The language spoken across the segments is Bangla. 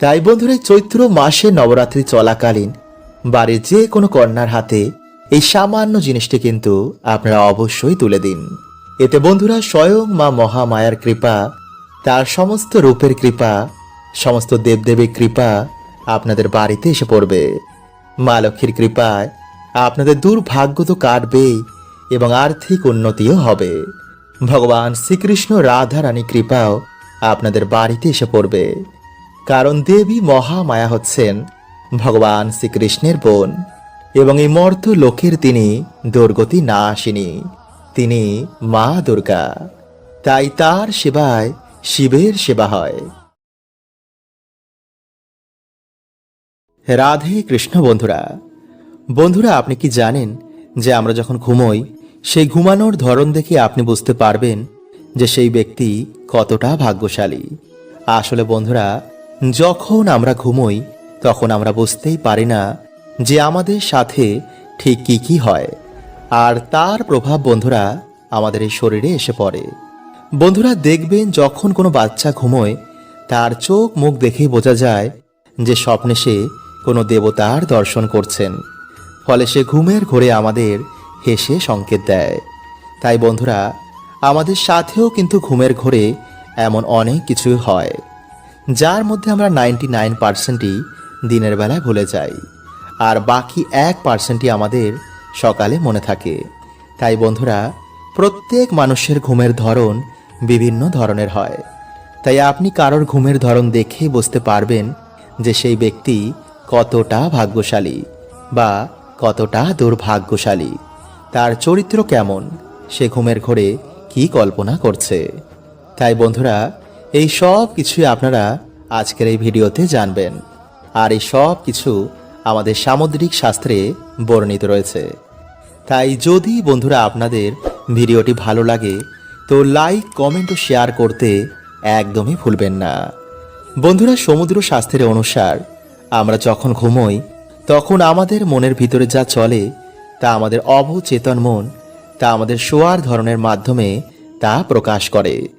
তাই বন্ধুরা চৈত্র মাসে নবরাত্রি চলাকালীন বাড়ির যে কোনো কন্যার হাতে এই সামান্য জিনিসটি কিন্তু আপনারা অবশ্যই তুলে দিন। এতে বন্ধুরা, স্বয়ং মা মহামায়ার কৃপা, তার সমস্ত রূপের কৃপা, সমস্ত দেবদেবীর কৃপা আপনাদের বাড়িতে এসে পড়বে। মা লক্ষ্মীর কৃপায় আপনাদের দুর্ভাগ্য তো কাটবেই এবং আর্থিক উন্নতিও হবে। ভগবান শ্রীকৃষ্ণ রাধা রানী কৃপাও আপনাদের বাড়িতে এসে পড়বে। কারণ দেবী মহামায়া হচ্ছেন ভগবান শ্রীকৃষ্ণের বোন এবং এই মর্ত লোকের তিনি দুর্গতি না আসেনি তিনি মা দুর্গা। তাই তার সেবায় শিবের সেবা হয়। রাধে কৃষ্ণ বন্ধুরা বন্ধুরা আপনি কি জানেন যে আমরা যখন ঘুমোই, সেই ঘুমানোর ধরন দেখে আপনি বুঝতে পারবেন যে সেই ব্যক্তি কতটা ভাগ্যশালী। আসলে বন্ধুরা যখন আমরা ঘুমোই, তখন আমরা বুঝতেই পারি না যে আমাদের সাথে ঠিক কি কি হয়। আর তার প্রভাব বন্ধুরা আমাদের এই শরীরে এসে পড়ে। বন্ধুরা দেখবেন যখন কোনো বাচ্চা ঘুমোয়, তার চোখ মুখ দেখেই বোঝা যায় যে স্বপ্নে সে কোনো দেবতার দর্শন করছেন। ফলে সে ঘুমের ঘোরে আমাদের হেসে সংকেত দেয়। তাই বন্ধুরা, আমাদের সাথেও কিন্তু ঘুমের ঘোরে এমন অনেক কিছু হয়। যার মধ্যে আমরা নাইনটি নাইন পার্সেন্টই দিনের বেলায় ভুলে যাই। আর বাকি এক পার্সেন্টই আমাদের সকালে মনে থাকে। তাই বন্ধুরা, প্রত্যেক মানুষের ঘুমের ধরন বিভিন্ন ধরনের হয়। তাই আপনি কারোর ঘুমের ধরন দেখে বুঝতে পারবেন যে সেই ব্যক্তি কতটা ভাগ্যশালী বা কতটা দুর্ভাগ্যশালী। তার চরিত্র কেমন? সে ঘুমের ঘোরে কি কল্পনা করছে? তাই বন্ধুরা এই সব কিছুই আপনারা আজকের এই ভিডিওতে জানবেন। আর এই সব কিছু আমাদের সামুদ্রিক শাস্ত্রে বর্ণিত রয়েছে। তাই যদি বন্ধুরা আপনাদের ভিডিওটি ভালো লাগে, তো লাইক, কমেন্ট ও শেয়ার করতে একদমই ভুলবেন না। বন্ধুরা, সমুদ্র শাস্ত্রের অনুসার আমরা যখন ঘুমোই, তখন আমাদের মনের ভিতরে যা চলে, তা আমাদের অবচেতন মন, তা আমাদের শোয়ার ধরনের মাধ্যমে তা প্রকাশ করে।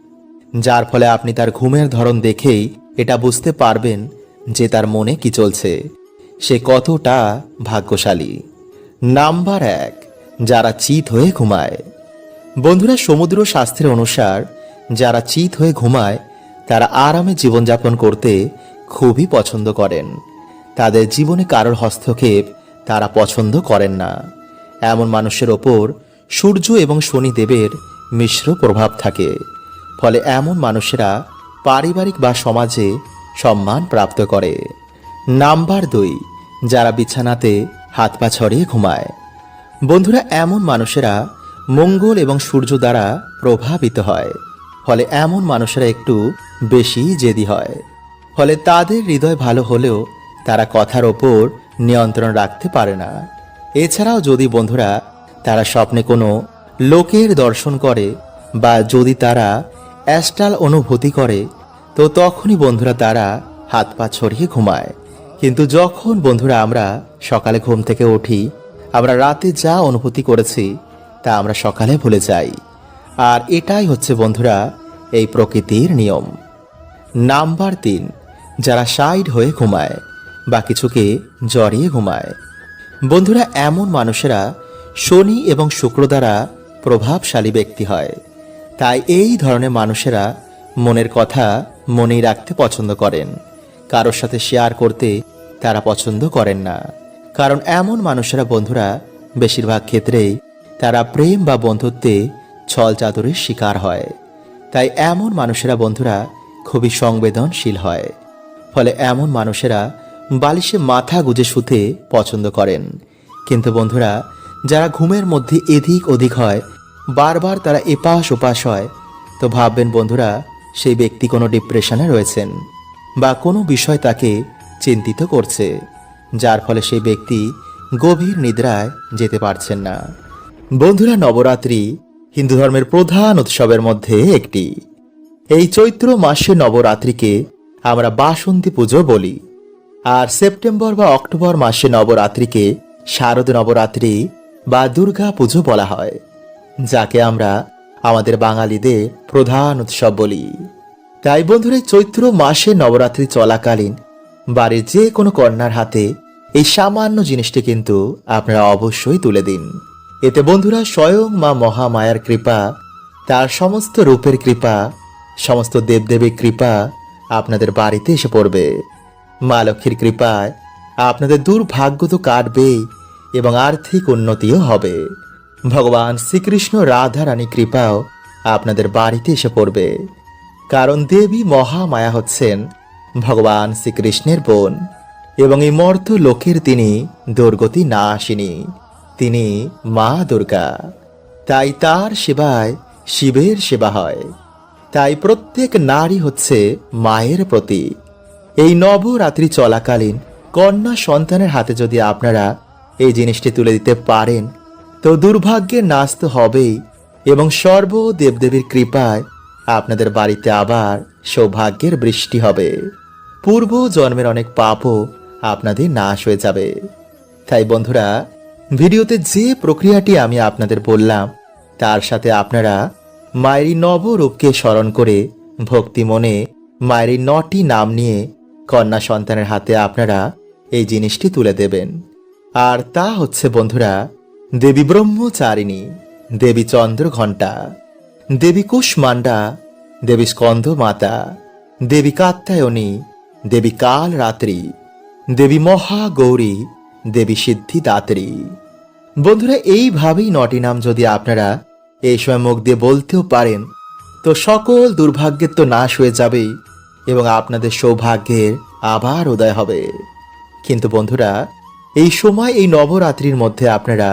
যার ফলে আপনি তার ঘুমের ধরন দেখেই এটা বুঝতে পারবেন যে তার মনে কি চলছে। সে কতটা ভাগ্যশালী। নাম্বার এক, যারা চিত হয়ে ঘুমায়। বন্ধুরা, সমুদ্র শাস্ত্রের অনুসার যারা চিত হয়ে ঘুমায়, তারা আরামে জীবনযাপন করতে খুবই পছন্দ করেন। তাদের জীবনে কারোর হস্তক্ষেপ তারা পছন্দ করেন না। এমন মানুষের ওপর সূর্য এবং শনিদেবের মিশ্র প্রভাব থাকে। ফলে এমন মানুষেরা পারিবারিক বা সমাজে সম্মান প্রাপ্ত করে। নাম্বার দুই, যারা বিছানাতে হাত পা ছড়িয়ে ঘুমায়। বন্ধুরা, এমন মানুষেরা মঙ্গল এবং সূর্য দ্বারা প্রভাবিত হয়। ফলে এমন মানুষেরা একটু বেশি জেদি হয়। ফলে তাদের হৃদয় ভালো হলেও তারা কথার ওপর নিয়ন্ত্রণ রাখতে পারে না। এছাড়াও যদি বন্ধুরা তারা স্বপ্নে কোনো লোকের দর্শন করে বা যদি তারা অ্যাস্ট্রাল অনুভূতি করে, তো তখনই বন্ধুরা তারা হাত পা ছড়িয়ে ঘুমায়। কিন্তু যখন বন্ধুরা আমরা সকালে ঘুম থেকে উঠি, আমরা রাতে যা অনুভূতি করেছি, তা আমরা সকালে ভুলে যাই। আর এটাই হচ্ছে বন্ধুরা এই প্রকৃতির নিয়ম। নাম্বার তিন, যারা সাইড হয়ে ঘুমায় বা কিছুকে জড়িয়ে ঘুমায়। বন্ধুরা, এমন মানুষেরা শনি এবং শুক্র দ্বারা প্রভাবশালী ব্যক্তি হয়। তাই এই ধরনের মানুষেরা মনের কথা মনেই রাখতে পছন্দ করেন। কারোর সাথে শেয়ার করতে তারা পছন্দ করেন না। কারণ এমন মানুষেরা বন্ধুরা বেশিরভাগ ক্ষেত্রেই তারা প্রেম বা বন্ধুত্বে ছল চাতুরির শিকার হয়। তাই এমন মানুষেরা বন্ধুরা খুবই সংবেদনশীল হয়। ফলে এমন মানুষেরা বালিশে মাথা গুজে শুতে পছন্দ করেন। কিন্তু বন্ধুরা, যারা ঘুমের মধ্যে এদিক ওদিক হয় বারবার তারা এপাশ ওপাশ হয়। তো ভাববেন বন্ধুরা, সেই ব্যক্তি কোনো ডিপ্রেশনে রয়েছেন বা কোনো বিষয় তাকে চিন্তিত করছে, যার ফলে সেই ব্যক্তি গভীর নিদ্রায় যেতে পারছেন না। বন্ধুরা, নবরাত্রি হিন্দু ধর্মের প্রধান উৎসবের মধ্যে একটি। এই চৈত্র মাসে নবরাত্রিকে আমরা বাসন্তী পুজো বলি। আর সেপ্টেম্বর বা অক্টোবর মাসে নবরাত্রিকে শারদ নবরাত্রি বা দুর্গা পুজো বলা হয়। যাকে আমরা আমাদের বাঙালিদের প্রধান উৎসব বলি। তাই বন্ধুরা চৈত্র মাসে নবরাত্রি চলাকালীন বাড়ির যে কোনো কন্যার হাতে এই সামান্য জিনিসটি কিন্তু আপনারা অবশ্যই তুলে দিন। এতে বন্ধুরা, স্বয়ং মা মহামায়ার কৃপা, তার সমস্ত রূপের কৃপা, সমস্ত দেবদেবীর কৃপা আপনাদের বাড়িতে এসে পড়বে। মা লক্ষ্মীর কৃপায় আপনাদের দুর্ভাগ্য তো কাটবেই এবং আর্থিক উন্নতিও হবে। ভগবান শ্রীকৃষ্ণ রাধা রানী কৃপাও আপনাদের বাড়িতে এসে পড়বে। কারণ দেবী মহামায়া হচ্ছেন ভগবান শ্রীকৃষ্ণের বোন এবং এই মর্ত লোকের তিনি দুর্গতি না আসেনি তিনি মা দুর্গা। তাই তার সেবায় শিবের সেবা হয়। তাই প্রত্যেক নারী হচ্ছে মায়ের প্রতি। এই নবরাত্রি চলাকালীন কন্যা সন্তানের হাতে যদি আপনারা এই জিনিসটি তুলে দিতে পারেন তো দুর্ভাগ্যে নাস্ত হবেই, এবং সর্ব দেবদেবীর কৃপায় আপনাদের বাড়িতে আবার সৌভাগ্যের বৃষ্টি হবে। পূর্ব জন্মের অনেক পাপও আপনাদের নাশ হয়ে যাবে। তাই বন্ধুরা, ভিডিওতে যে প্রক্রিয়াটি আমি আপনাদের বললাম, তার সাথে আপনারা মায়েরই নবরূপকে স্মরণ করে ভক্তি মনে মায়েরই নটি নাম নিয়ে কন্যা সন্তানের হাতে আপনারা এই জিনিসটি তুলে দেবেন। আর তা হচ্ছে, বন্ধুরা দেবী ব্রহ্মচারিণী, দেবী চন্দ্রঘণ্টা, দেবী কুষ্মান্ডা দেবী স্কন্ধ মাতা দেবী কাত্যায়নী, দেবী কাল রাত্রি দেবী মহাগৌরী, দেবী সিদ্ধিদাত্রী। বন্ধুরা, এইভাবেই নটি নাম যদি আপনারা এই সময় মুখ দিয়ে বলতেও পারেন, তো সকল দুর্ভাগ্যের তো নাশ হয়ে যাবেই এবং আপনাদের সৌভাগ্যের আবার উদয় হবে। কিন্তু বন্ধুরা, এই সময় এই নবরাত্রির মধ্যে আপনারা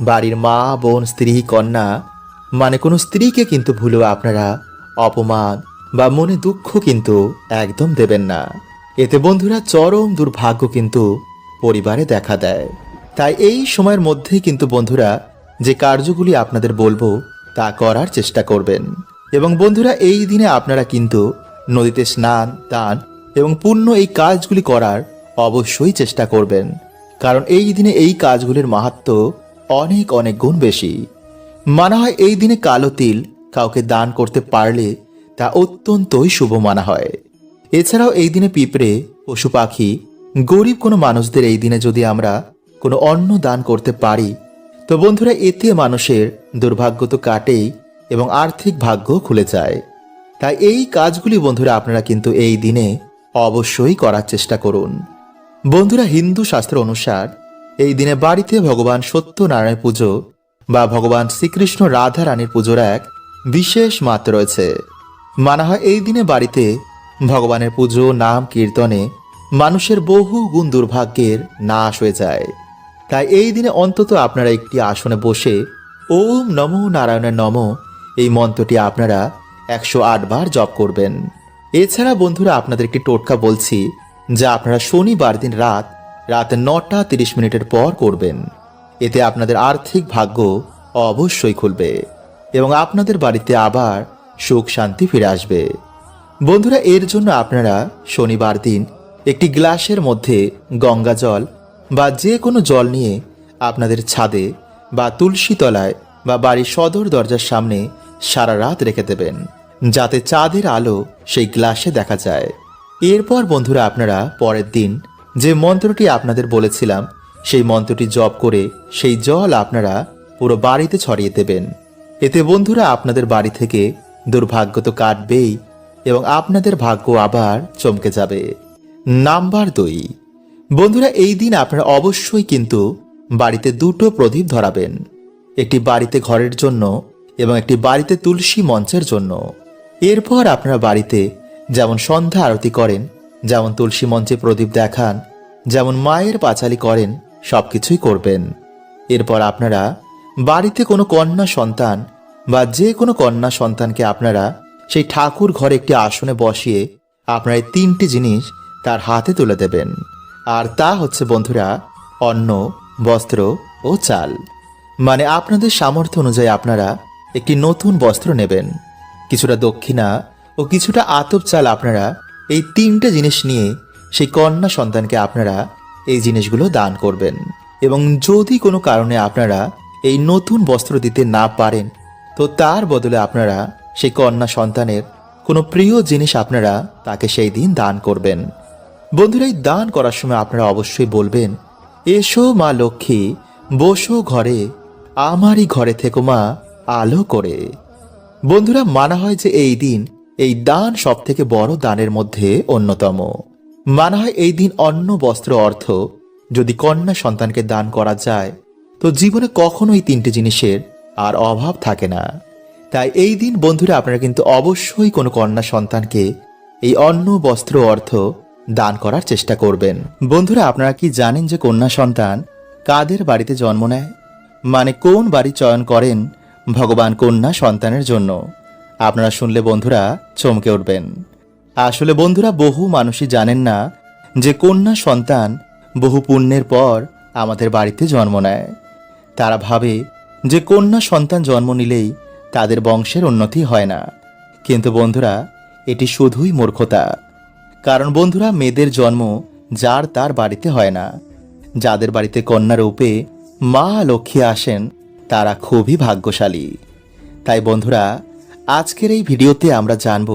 বাড়ির মা, বোন, স্ত্রী, কন্যা মানে কোনো স্ত্রীকে কিন্তু ভুলেও আপনারা অপমান বা মনে দুঃখ কিন্তু একদম দেবেন না। এতে বন্ধুরা চরম দুর্ভাগ্য কিন্তু পরিবারে দেখা দেয়। তাই এই সময়ের মধ্যেই কিন্তু বন্ধুরা যে কার্যগুলি আপনাদের বলব তা করার চেষ্টা করবেন। এবং বন্ধুরা এই দিনে আপনারা কিন্তু নদীতে স্নান, দান এবং পুণ্য এই কাজগুলি করার অবশ্যই চেষ্টা করবেন। কারণ এই দিনে এই কাজগুলির মাহাত্ম অনেক অনেক গুণ বেশি। মানা হয় এই দিনে কালো তিল কাউকে দান করতে পারলে তা অত্যন্তই শুভ মানা হয়। এছাড়াও এই দিনে পিঁপড়ে, পশু পাখি, গরিব কোনো মানুষদের এই দিনে যদি আমরা কোনো অন্ন দান করতে পারি, তো বন্ধুরা এতে মানুষের দুর্ভাগ্য তো কাটেই এবং আর্থিক ভাগ্য খুলে যায়। তাই এই কাজগুলি বন্ধুরা আপনারা কিন্তু এই দিনে অবশ্যই করার চেষ্টা করুন। বন্ধুরা হিন্দু শাস্ত্র অনুসার এই দিনে বাড়িতে ভগবান সত্যনারায়ণ পুজো বা ভগবান শ্রীকৃষ্ণ রাধা রানীর পুজোর এক বিশেষ মাত্র রয়েছে। মানা হয় এই দিনে বাড়িতে ভগবানের পুজো, নাম, কীর্তনে মানুষের বহু গুণ দুর্ভাগ্যের নাশ হয়ে যায়। তাই এই দিনে অন্তত আপনারা একটি আসনে বসে ওম নমো নারায়ণের নম এই মন্ত্রটি আপনারা একশো আট বার জপ করবেন। এছাড়া বন্ধুরা, আপনাদের একটি টোটকা বলছি, যা আপনারা শনিবার দিন রাত রাত নটা তিরিশ মিনিটের পর করবেন। এতে আপনাদের আর্থিক ভাগ্য অবশ্যই খুলবে এবং আপনাদের বাড়িতে আবার সুখ শান্তি ফিরে আসবে। বন্ধুরা, এর জন্য আপনারা শনিবার দিন একটি গ্লাসের মধ্যে গঙ্গা জল বা যে কোনো জল নিয়ে আপনাদের ছাদে বা তুলসী তলায় বা বাড়ির সদর দরজার সামনে সারা রাত রেখে দেবেন, যাতে চাঁদের আলো সেই গ্লাসে দেখা যায়। এরপর বন্ধুরা, আপনারা পরের দিন যে মন্ত্রটি আপনাদের বলেছিলাম, সেই মন্ত্রটি জপ করে সেই জল আপনারা পুরো বাড়িতে ছড়িয়ে দেবেন। এতে বন্ধুরা আপনাদের বাড়ি থেকে দুর্ভাগ্য তো কাটবেই এবং আপনাদের ভাগ্য আবার চমকে যাবে। নাম্বার দুই। বন্ধুরা, এই দিন আপনারা অবশ্যই কিন্তু বাড়িতে দুটো প্রদীপ ধরাবেন। একটি বাড়িতে ঘরের জন্য এবং একটি বাড়িতে তুলসী মঞ্চের জন্য। এরপর আপনারা বাড়িতে যেমন সন্ধ্যা আরতি করেন যেমন তুলসী মঞ্চে প্রদীপ দেখান, যেমন মায়ের পাঁচালি করেন সব কিছুই করবেন। এরপর আপনারা বাড়িতে কোনো কন্যা সন্তান বা যে কোনো কন্যা সন্তানকে আপনারা সেই ঠাকুর ঘরে একটি আসনে বসিয়ে আপনারা এই তিনটি জিনিস তার হাতে তুলে দেবেন। আর তা হচ্ছে, বন্ধুরা, অন্ন, বস্ত্র ও চাল। মানে আপনাদের সামর্থ্য অনুযায়ী আপনারা একটি নতুন বস্ত্র নেবেন। কিছুটা দক্ষিণা ও কিছুটা আতপ চাল আপনারা এই তিনটে জিনিস নিয়ে সেই কন্যা সন্তানকে আপনারা এই জিনিসগুলো দান করবেন। এবং যদি কোনো কারণে আপনারা এই নতুন বস্ত্র দিতে না পারেন, তো তার বদলে আপনারা সেই কন্যা সন্তানের কোনো প্রিয় জিনিস আপনারা তাকে সেই দিন দান করবেন। বন্ধুরা, এই দান করার সময় আপনারা অবশ্যই বলবেন, এসো মা লক্ষ্মী, বসো ঘরে, আমারই ঘরে থেকো মা, আলো করে। বন্ধুরা, মানা হয় যে এই দিন এই দান সব থেকে বড় দানের মধ্যে অন্যতম। মানা হয় এই দিন অন্ন, বস্ত্র, অর্থ। যদি কন্যা সন্তানকে দান করা যায়, তো জীবনে কখনো এই তিনটে জিনিসের আর অভাব থাকে না। তাই এই দিন, বন্ধুরা, আপনারা কিন্তু অবশ্যই কোনো কন্যা সন্তানকে এই অন্ন, বস্ত্র, অর্থ দান করার চেষ্টা করবেন। বন্ধুরা, আপনারা কি জানেন যে কন্যা সন্তান কাদের বাড়িতে জন্ম নেয়? মানে কোন বাড়ি চয়ন করেন ভগবান কন্যা সন্তানের জন্য? আপনারা শুনলে বন্ধুরা চমকে উঠবেন। আসলে বন্ধুরা, বহু মানুষই জানেন না যে কন্যা সন্তান বহু পুণ্যের পর আমাদের বাড়িতে জন্ম নেয়। তারা ভাবে যে কন্যা সন্তান জন্ম নিলেই তাদের বংশের উন্নতি হয় না। কিন্তু বন্ধুরা, এটি শুধুই মূর্খতা। কারণ বন্ধুরা, মেয়েদের জন্ম যার তার বাড়িতে হয় না। যাদের বাড়িতে কন্যা রূপে মা লক্ষ্মী আসেন, তারা খুবই ভাগ্যশালী। তাই বন্ধুরা আজকের এই ভিডিওতে আমরা জানব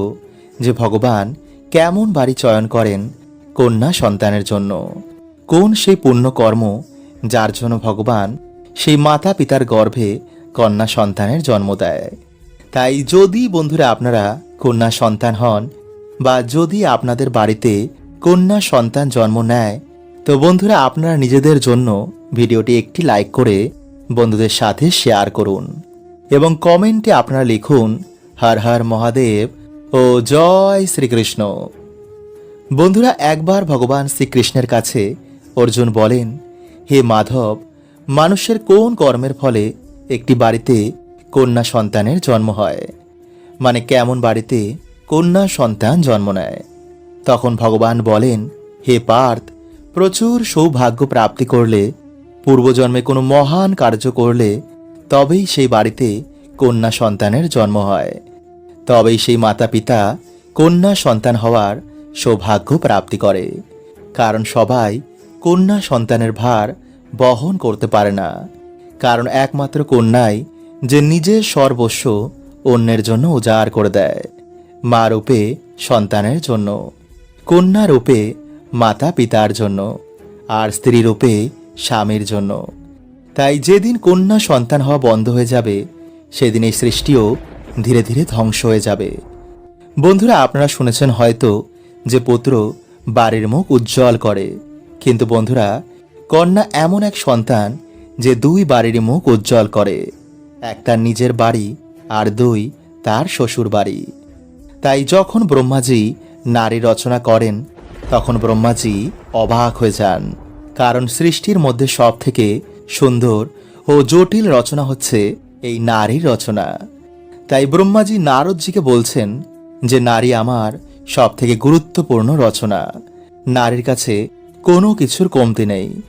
যে ভগবান কেমন বাড়ি চয়ন করেন কন্যা সন্তানের জন্য। কোন সেই পুণ্য কর্ম যার জন্য ভগবান সেই মাতা পিতার গর্ভে কন্যা সন্তানের জন্ম দেয়। তাই যদি বন্ধুরা আপনারা কন্যা সন্তান হন বা যদি আপনাদের বাড়িতে কন্যা সন্তান জন্ম নেয়, তো বন্ধুরা আপনারা নিজেদের জন্য ভিডিওটি একটি লাইক করে বন্ধুদের সাথে শেয়ার করুন এবং কমেন্টে আপনারা লিখুন হর হর মহাদেব ও জয় শ্রীকৃষ্ণ। বন্ধুরা, একবার ভগবান শ্রীকৃষ্ণের কাছে অর্জুন বলেন, হে মাধব, মানুষের কোন কর্মের ফলে একটি বাড়িতে কন্যা সন্তানের জন্ম হয়? মানে কেমন বাড়িতে কন্যা সন্তান জন্ম নেয়? তখন ভগবান বলেন, হে পার্থ, প্রচুর সৌভাগ্য প্রাপ্তি করলে, পূর্বজন্মে কোনো মহান কার্য করলে তবেই সেই বাড়িতে কন্যা সন্তানের জন্ম হয়। তবেই সেই মাতা পিতা কন্যা সন্তান হওয়ার সৌভাগ্য প্রাপ্তি করে। কারণ সবাই কন্যা সন্তানের ভার বহন করতে পারে না। কারণ একমাত্র কন্যাই যে নিজের সর্বস্ব অন্যের জন্য উজাড় করে দেয়, মা রূপে সন্তানের জন্য, কন্যা রূপে মাতা পিতার জন্য, আর স্ত্রী রূপে স্বামীর জন্য। তাই যেদিন কন্যা সন্তান হওয়া বন্ধ হয়ে যাবে, সেদিন এই সৃষ্টিও ধীরে ধীরে ধ্বংস হয়ে যাবে। বন্ধুরা, আপনারা শুনেছেন হয়তো যে পুত্র বাড়ির মুখ উজ্জ্বল করে। কিন্তু বন্ধুরা, কন্যা এমন এক সন্তান যে দুই বাড়ির মুখ উজ্জ্বল করে। এক তার নিজের বাড়ি আর দুই তার শ্বশুর বাড়ি। তাই যখন ব্রহ্মাজি নারী রচনা করেন, তখন ব্রহ্মাজি অবাক হয়ে যান। কারণ সৃষ্টির মধ্যে সব থেকে সুন্দর ও জটিল রচনা হচ্ছে এই নারীর রচনা। তাই ব্রহ্মাজি নারদজিকে বলছেন যে নারী আমার সব থেকে গুরুত্বপূর্ণ রচনা। নারীর কাছে কোনো কিছুর কমতি নেই।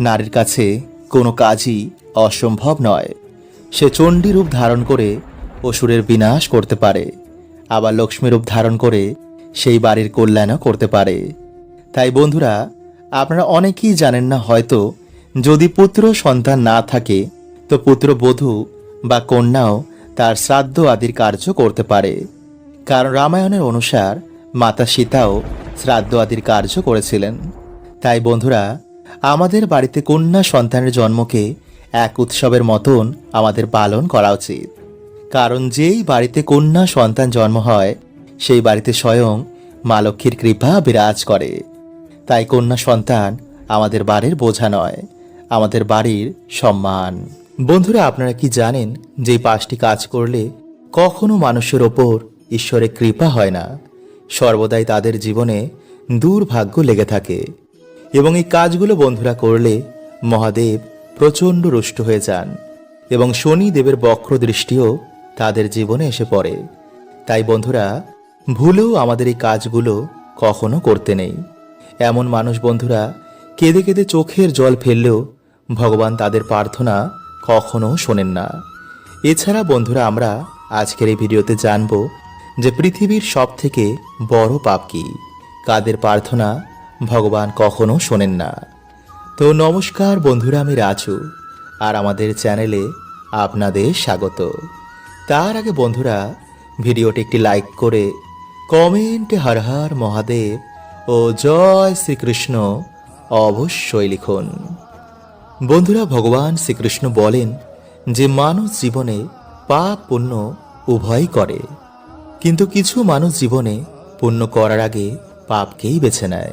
নারীর কাছে কোনো কাজই অসম্ভব নয়। সে চণ্ডী রূপ ধারণ করে অসুরের বিনাশ করতে পারে। আবার লক্ষ্মী রূপ ধারণ করে সেই বাড়ির কল্যাণও করতে পারে। তাই বন্ধুরা, আপনারা অনেকেই জানেন না হয়তো, যদি পুত্র সন্তান না থাকে, তো পুত্রবধূ বা কন্যাও তার শ্রাদ্ধ আদির কার্য করতে পারে। কারণ রামায়ণের অনুসার মাতা সীতাও শ্রাদ্ধ আদির কার্য করেছিলেন। তাই বন্ধুরা, আমাদের বাড়িতে কন্যা সন্তানের জন্মকে এক উৎসবের মতন আমাদের পালন করা উচিত। কারণ যেই বাড়িতে কন্যা সন্তান জন্ম হয়, সেই বাড়িতে স্বয়ং মা লক্ষ্মীর কৃপা বিরাজ করে। তাই কন্যা সন্তান আমাদের বাড়ির বোঝা নয়, আমাদের বাড়ির সম্মান। বন্ধুরা, আপনারা কি জানেন যে পাঁচটি কাজ করলে কখনো মানুষের ওপর ঈশ্বরের কৃপা হয় না? সর্বদাই তাদের জীবনে দুর্ভাগ্য লেগে থাকে। এবং এই কাজগুলো বন্ধুরা করলে মহাদেব প্রচণ্ড রুষ্ট হয়ে যান এবং শনি দেবের বক্র দৃষ্টিও তাদের জীবনে এসে পড়ে। তাই বন্ধুরা, ভুলেও আমাদের এই কাজগুলো কখনো করতে নেই। এমন মানুষ বন্ধুরা, কেঁদে কেঁদে চোখের জল ফেললেও ভগবান তাদের প্রার্থনা কখনো শোনেন না। এছাড়া বন্ধুরা, আমরা আজকের এই ভিডিওতে জানব যে পৃথিবীর সব থেকে বড় পাপ কি। কাদের প্রার্থনা ভগবান কখনো শোনেন না। তো নমস্কার বন্ধুরা, আমি রাজু আর আমাদের চ্যানেলে আপনাদের স্বাগত। তার আগে বন্ধুরা, ভিডিওটি একটি লাইক করে কমেন্টে হর হর মহাদেব ও জয় শ্রীকৃষ্ণ অবশ্যই লিখুন। বন্ধুরা, ভগবান শ্রীকৃষ্ণ বলেন যে মানুষ জীবনে পাপ পুণ্য উভয়ই করে, কিন্তু কিছু মানুষ জীবনে পুণ্য করার আগে পাপকেই বেছে নেয়।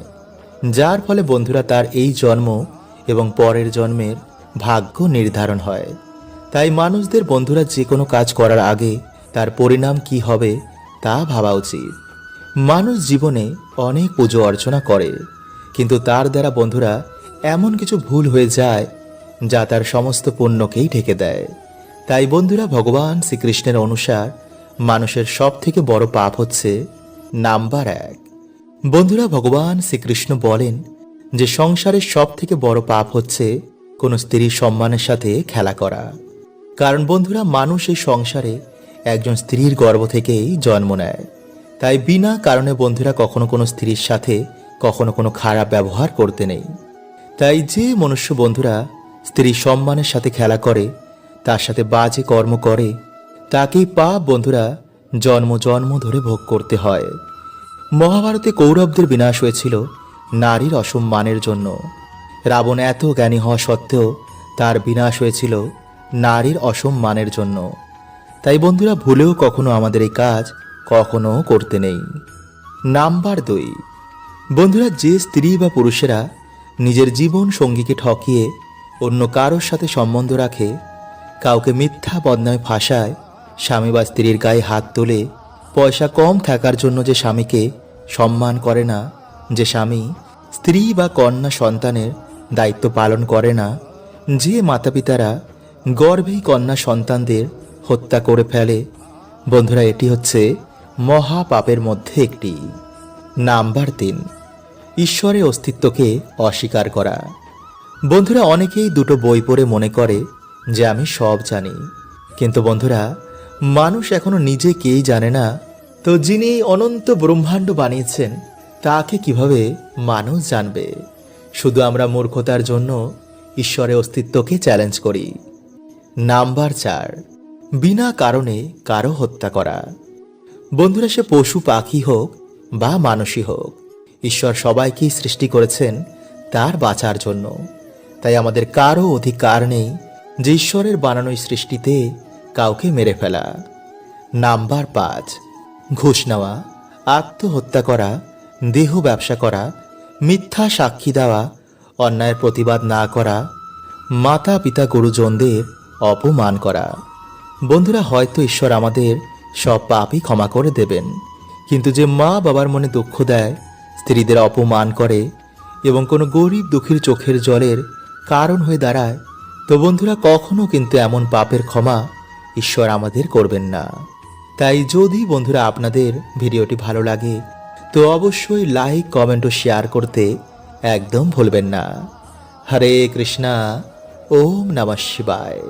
যার ফলে বন্ধুরা, তার এই জন্ম এবং পরের জন্মের ভাগ্য নির্ধারণ হয়। তাই মানুষদের বন্ধুরা, যে কোনো কাজ করার আগে তার পরিণাম কি হবে তা ভাবা উচিত। মানুষ জীবনে অনেক পুজো অর্চনা করে, কিন্তু তার দ্বারা বন্ধুরা এমন কিছু ভুল হয়ে যায় যা তার সমস্ত পুণ্যকেই ঢেকে দেয়। তাই বন্ধুরা, ভগবান শ্রীকৃষ্ণের অনুসার মানুষের সব থেকে বড় পাপ হচ্ছে নাম্বার এক। বন্ধুরা, ভগবান শ্রীকৃষ্ণ বলেন যে সংসারের সব থেকে বড় পাপ হচ্ছে কোনো স্ত্রীর সম্মানের সাথে খেলা করা। কারণ বন্ধুরা, মানুষ এই সংসারে একজন স্ত্রীর গর্ভ থেকেই জন্ম নেয়। তাই বিনা কারণে বন্ধুরা, কখনো কোনো স্ত্রীর সাথে কখনো কোনো খারাপ ব্যবহার করতে নেই। তাই যে মনুষ্য বন্ধুরা স্ত্রীর সম্মানের সাথে খেলা করে, তার সাথে বাজে কর্ম করে, তাকেই পাপ বন্ধুরা জন্ম জন্ম ধরে ভোগ করতে হয়। মহাভারতে কৌরবদের বিনাশ হয়েছিল নারীর অসম্মানের জন্য। রাবণ এত জ্ঞানী হওয়া সত্ত্বেও তার বিনাশ হয়েছিল নারীর অসম্মানের জন্য। তাই বন্ধুরা ভুলেও কখনো আমাদের এই কাজ কখনো করতে নেই। নাম্বার দুই। বন্ধুরা যে স্ত্রী বা পুরুষেরা নিজের জীবন সঙ্গীকে ঠকিয়ে অন্য কারোর সাথে সম্বন্ধ রাখে, কাউকে মিথ্যা বদনামে ফাঁসায়, স্বামী বা স্ত্রীর গায়ে হাত তোলে পয়সা কম থাকার জন্য যে স্বামীকে সম্মান করে না, যে স্বামী স্ত্রী বা কন্যা সন্তানের দায়িত্ব পালন করে না, যে মাতা পিতারা গর্ভেই কন্যা সন্তানদের হত্যা করে ফেলে। বন্ধুরা, এটি হচ্ছে মহা পাপের মধ্যে একটি। নাম্বার তিন, ঈশ্বরের অস্তিত্বকে অস্বীকার করা। বন্ধুরা, অনেকেই দুটো বই পড়ে মনে করে যে আমি সব জানি। কিন্তু বন্ধুরা, মানুষ এখনও নিজে কেই জানে না। তো যিনি অনন্ত ব্রহ্মাণ্ড বানিয়েছেন, তাকে কীভাবে মানুষ জানবে? শুধু আমরা মূর্খতার জন্য ঈশ্বরের অস্তিত্বকে চ্যালেঞ্জ করি। নাম্বার চার, বিনা কারণে কারও হত্যা করা। বন্ধুরা, সে পশু পাখি হোক বা মানুষই হোক, ঈশ্বর সবাইকেই সৃষ্টি করেছেন তার বাঁচার জন্য। তাই আমাদের কারও অধিকার নেই যে ঈশ্বরের বানানো সৃষ্টিতে কাউকে মেরে ফেলা। নাম্বার পাঁচ, ঘুষ নেওয়া, আত্মহত্যা করা, দেহ ব্যবসা করা, মিথ্যা সাক্ষী দেওয়া, অন্যায়ের প্রতিবাদ না করা মাতা পিতা গুরুজনদের অপমান করা। বন্ধুরা, হয়তো ঈশ্বর আমাদের সব পাপই ক্ষমা করে দেবেন, কিন্তু যে মা বাবার মনে দুঃখ দেয়, স্ত্রীদের অপমান করে এবং কোনো গরিব দুঃখীর চোখের জলের কারণ হয়ে দাঁড়ায়, তো বন্ধুরা কখনো কিন্তু এমন পাপের ক্ষমা ঈশ্বর আমাদের করবেন না। তাই যদি বন্ধুরা আপনাদের ভিডিওটি ভালো লাগে, তো অবশ্যই লাইক, কমেন্ট ও শেয়ার করতে একদম ভুলবেন না। হরে কৃষ্ণা, ওম নমঃ শিবায়।